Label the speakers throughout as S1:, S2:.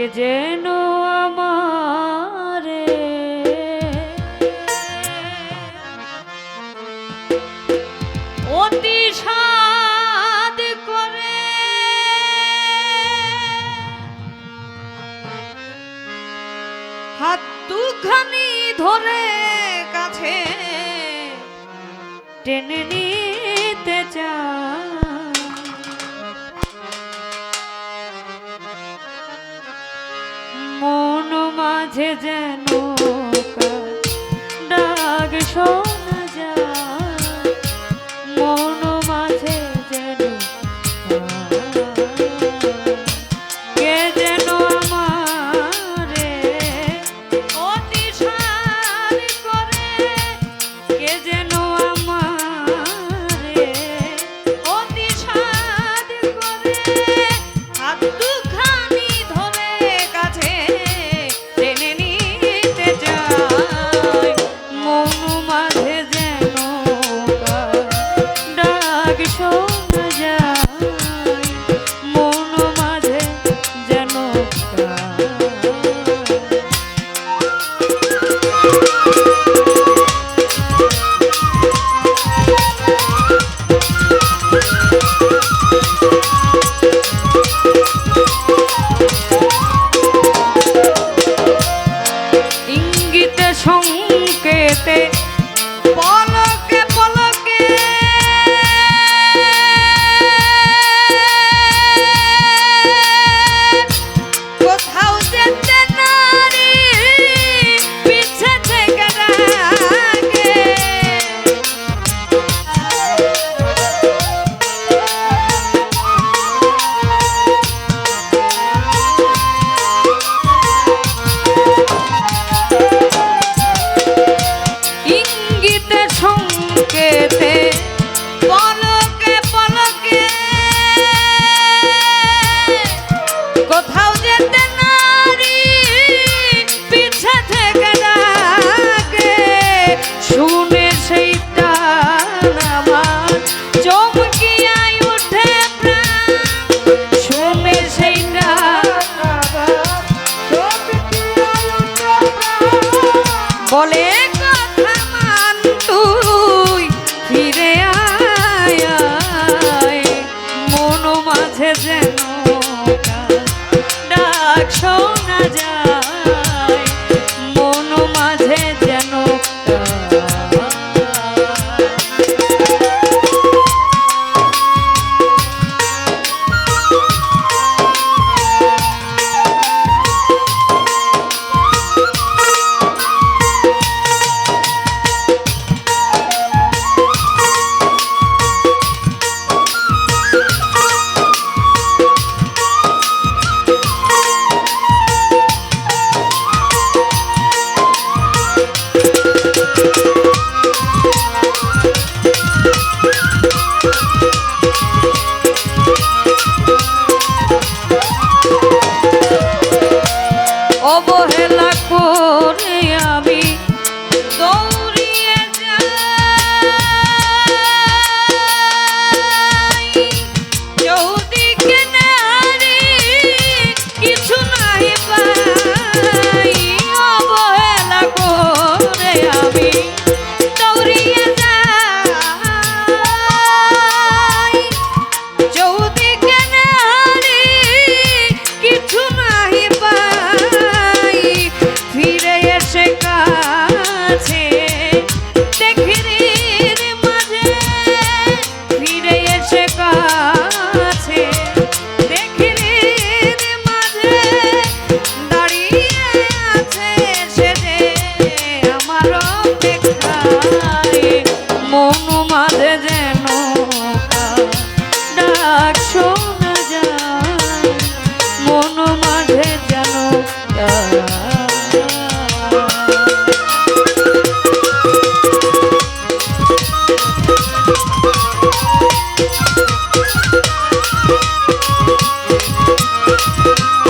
S1: আজকে যেন আমারে। অতি সাদ করে। হাত দুখানি ধরে কাছে টেনে নিয়ে মাঝে যেন ডাক সব সংকেতে বলে Thank you.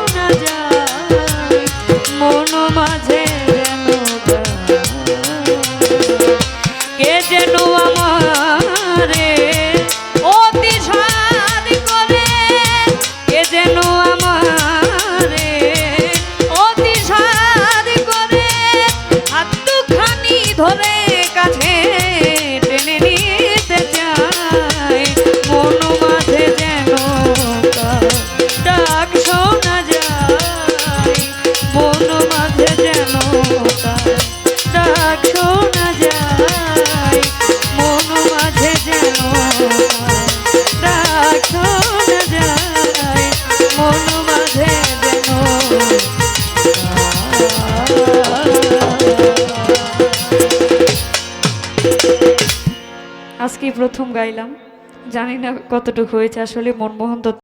S1: শোনা যায় আজকে প্রথম গাইলাম। জানি না কতটুকু হয়েছে আসলে মনমোহন দত্ত